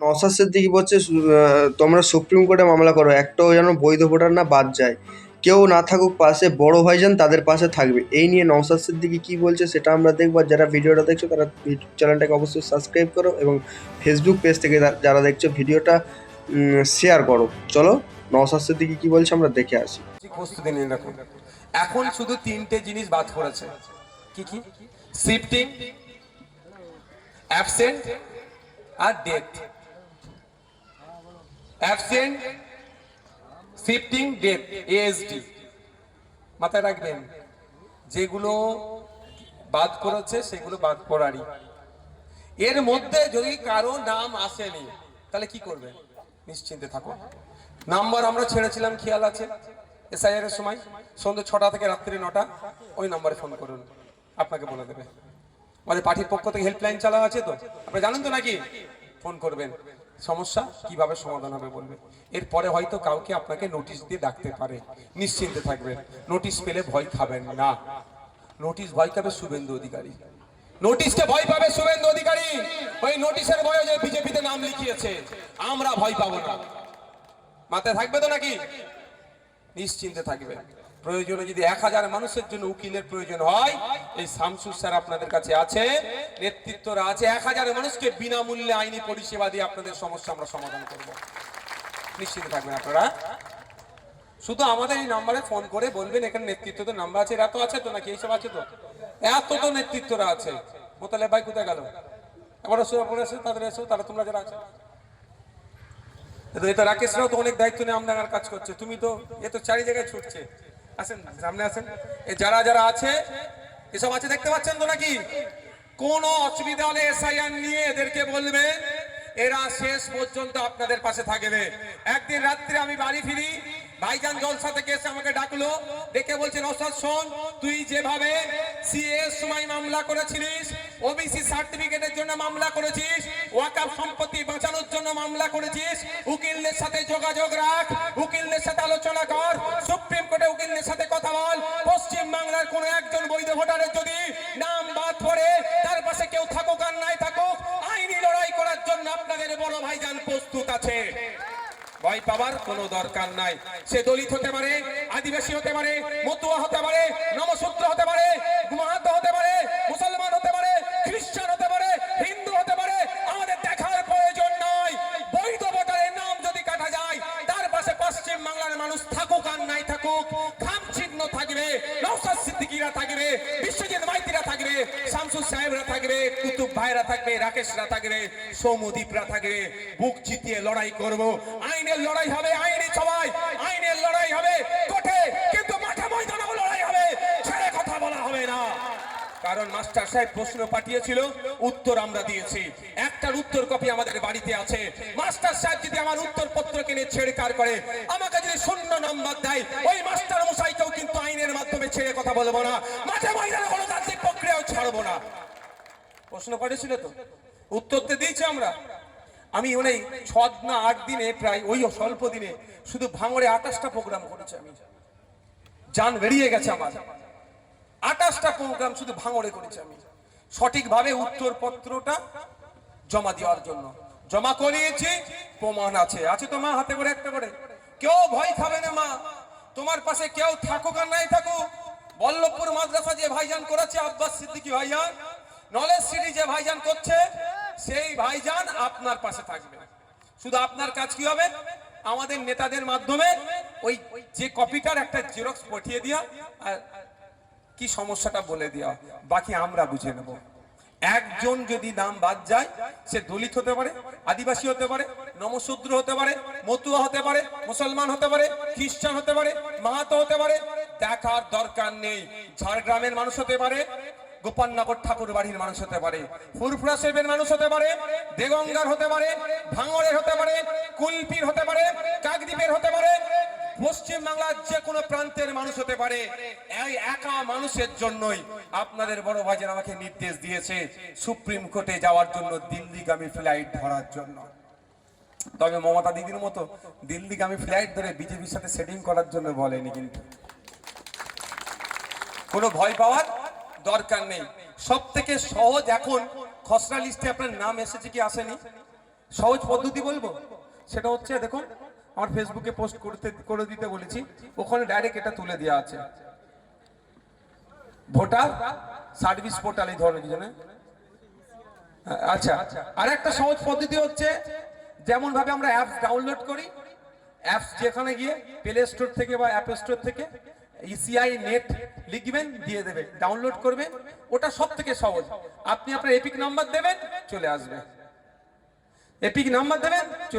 নওশাদ সিদ্দিকী বলছে তোমরা সুপ্রিম কোর্টে মামলা করো, একটাও যেন বৈধ ভোটার না বাদ যায়। কেউ না থাকুক পাশে, বড় ভাইজান তাদের পাশে থাকবে। এই নিয়ে নওশাদ সিদ্দিকী কি বলছে সেটা আমরা দেখব। যারা ভিডিওটা দেখছ, তারা চ্যানেলটাকে অবশ্যই সাবস্ক্রাইব করো এবং ফেসবুক পেজ থেকে যারা দেখছ ভিডিওটা শেয়ার করো। চলো নওশাদ সিদ্দিকী কি বলছে আমরা দেখে আসি। এখন শুধু তিনটে জিনিস বাদ পড়েছে। কি কি? শিফটিং অ্যাবসেন্ট আর death absent shifting death ASD মাথায় রাখবেন, যেগুলো বাদ করেছে সেগুলো বাদ করারই এর মধ্যে যদি কারও নাম আসেনি, তাহলে কি করবেন? নিশ্চিন্তে থাকুন। নাম্বার আমরা ছেড়েছিলাম, খেয়াল আছে? এসআইআর এর সময়, সন্ধ্যে ছটা থেকে রাত্রি নটা, ওই নাম্বারে ফোন করুন। আপনাকে বলে দেবে। আমাদের পার্টির পক্ষ থেকে হেল্পলাইন চালা আছে তো? আপনি জানেন তো নাকি? ফোন করবেন। সমস্যা? কীভাবে সমাধান হবে বলবে? এরপরে হয়তো কাউকে আপনাকে নোটিশ দিয়ে ডাকতে পারে। নিশ্চিন্তে থাকবেন। নোটিশ পেলে ভয় খাবেন না। নোটিশ ভয় খাবে শুভেন্দু অধিকারী। নোটিশকে ভয় পাবে শুভেন্দু অধিকারী। ওই নোটিশের ভয়ে যে বিজেপিতে নাম লিখিয়েছে, আমরা ভয় পাবো না। মাথায় থাকবে তো নাকি? নিশ্চিন্তে থাকবে। প্রয়োজনে যদি এক হাজার মানুষের জন্য উকিলের প্রয়োজন হয়, এই শামসুর স্যার আপনাদের কাছে আছে। নেতৃত্বরা আছে। এক হাজার মানুষকে বিনামূল্যে আইনি পরিষেবা দিয়ে আপনাদের সমস্যা আমরা সমাধান করব। নিশ্চিন্তে থাকবেন আপনারা। শুধু আমাদের এই নাম্বারে ফোন করে বলবেন, এখানে নেতৃত্ব তো নাম্বার আছে, এরা তো আছে তো নাকি? এইসব আছে তো? এত তো নেতৃত্বরা আছে। মোতালে ভাই কোথায় গেল? এবার এবার এসো, তাদের এসো, তারা তোমরা যারা আছে। এটা রাকেশরাও তো অনেক দায়িত্ব নিয়ে আপনার কাজ করছে। তুমি তো এ তো চারি জায়গায় ছুটছে। আসেন, সামনে আসেন। এ যারা যারা আছে, এসব আছে, দেখতে পাচ্ছেন তো নাকি? কোন অসুবিধা হলে এসআইআর নিয়ে এদেরকে বলবে, এরা শেষ পর্যন্ত আপনাদের পাশে থাকবে। একদিন রাত্রে আমি বাড়ি ফিরি, ভাইজান জলসা থেকে এসে আমাকে ডাকলো, ডেকে বলছেন অসাদ শোন, তুই যেভাবে সিএস সময় মামলা করেছিলিস ওবিসি সার্টিফিকেটের জন্য মামলা করেছিস ওয়াকাফ সম্পত্তি বাঁচানোর জন্য মামলা করেছিস, উকিলদের সাথে যোগাযোগ রাখ, উকিলদের সাথে আলোচনা কর, সুপ্রিম কোর্টে উকিলদের সাথে কথা বল পশ্চিম বাংলার কোন একজন বৈধ ভোটারের যদি কেউ থাকুক, আইনি লড়াই করার জন্য আপনাদের বড় ভাইজান প্রস্তুত আছে। ভয় পাবার কোনো দরকার নাই। সে দলিত হতে পারে, আদিবাসী হতে পারে, মতুয়া হতে পারে, নমসূত্র হতে পারে মাহাতো হতে পারে, মুসলমান হতে পারে, খ্রিস্টান হতে পারে, হিন্দু হতে পারে, আমাদের দেখার প্রয়োজন নাই। বৈধ ভোটারের নাম যদি কাটা যায়, তার পাশে পশ্চিম বাংলার মানুষ থাকুক আর নাই থাকুক খাম চিহ্ন থাকবে নৌসাদ সিদ্দিকিরা থাকবে থাকবে সাহেবরা থাকবে, কুতুব ভাইরা থাকবে, রাকেশরা থাকবে সৌমদীপরা থাকবে। বুক চিতিয়ে লড়াই করব। আইনের লড়াই হবে, আইনি সবাই আইনের লড়াই হবে কোঠে কিন্তু মাঠে ময়দানে লড়াই হবে। ছেড়ে কথা বলা হবে না। কারণ মাস্টার সাহেব প্রশ্ন পাঠিয়েছিল, উত্তর আমরা দিয়েছি। একটার উত্তর কপি আমাদের বাড়িতে আছে। মাস্টার সাহেব যদি আমার উত্তর পত্র কিনে ছেড়ে কার, আমাকে যদি শূন্য নম্বর দেয়, ওই মাস্টার মশাইকেও কিন্তু আইনের মাধ্যমে ছেড়ে কথা বলব না। মাঠে ময়দানে ছাড়বো না। প্রশ্ন করেছিল তো? উত্তর তো দিয়েছি আমরা। আমি ওই ছ না আট দিনে প্রায় ওই স্বল্প দিনে শুধু ভাঙড়ে আঠাশটা প্রোগ্রাম করেছি আমি। যান বেরিয়ে গেছে আমার। আঠাশটা প্রোগ্রাম শুধু ভাঙড়ে করেছি আমি। সঠিকভাবে উত্তরপত্রটা জমা দেওয়ার জন্য। জমা করিয়েছি প্রমাণ আছে। আছে তো মা, হাতে করে, একটা করে। কেউ ভয় খাবে না মা। তোমার পাশে কেউ থাকুক আর নাই থাকুক। বল্লভপুর মাদ্রাসা যে ভাইজান করেছে, আব্বাস সিদ্দিকী ভাইজান নলেজ সিটি যে ভাইজান করছে, সেই ভাইজান আপনার পাশে থাকবে। শুধু আপনার কাজ কি হবে? আমাদের নেতাদের মাধ্যমে ওই যে কপিটার একটা জেরক্স পাঠিয়ে দিয়া, আর কি সমস্যাটা বলে দেওয়া বাকি আমরা বুঝে নেব। একজন যদি নাম বাদ যায়, সে দলিত হতে পারে, আদিবাসী হতে পারে, নমশূদ্র হতে পারে, মতুয়া হতে পারে, মুসলমান হতে পারে, খ্রিস্টান হতে পারে, মাহাতো হতে পারে দেখার দরকার নেই। ঝাড়গ্রামের মানুষ হতে পারে, গোপালনগর ঠাকুর বাড়ির মানুষ হতে পারে, ফুরফুরা সাহেবের মানুষ হতে পারে, দেগঙ্গার হতে পারে, ভাঙড়ের হতে পারে, কুলপির হতে পারে, কাকদ্বীপের হতে পারে পশ্চিম বাংলার যে কোনো প্রান্তের মানুষ হতে পারে। এই একা মানুষের জন্যই আপনাদের বড় ভাইজান আমাকে নির্দেশ দিয়েছে সুপ্রিম কোর্টে যাওয়ার জন্য দিল্লিগামী ফ্লাইট ধরার জন্য। তবে মমতা দিদির মতো দিল্লিগামী ফ্লাইট ধরে বিজেপির সাথে সেটিং করার জন্য বলেনি কিন্তু। কোনো ভয় পাওয়ার দরকার নেই। সব থেকে সহজ এখন খসড়া লিস্টে আপনার নাম এসেছে কি আসেনি? সহজ পদ্ধতি বলব? সেটা হচ্ছে, দেখুন, আমার ফেসবুকে পোস্ট করতে, করে দিতে বলেছি। ওখানে ডাইরেক্ট এটা তুলে দেওয়া আছে। ভোটার সার্ভিস পোর্টাল এই ধরনের কিছু আচ্ছা আর একটা সহজ পদ্ধতি হচ্ছে যেমন ভাবে আমরা অ্যাপস ডাউনলোড করি। অ্যাপস যেখানে গিয়ে প্লে স্টোর থেকে বা অ্যাপ স্টোর থেকে ইসিআই নেট লিখবেন, দিয়ে দেবে ডাউনলোড করবেন ওটা সব থেকে সহজ। আপনি আপনার এপিক নাম্বার দেবেন, চলে আসবে। এপিক নাম্বার দেবেন, চলে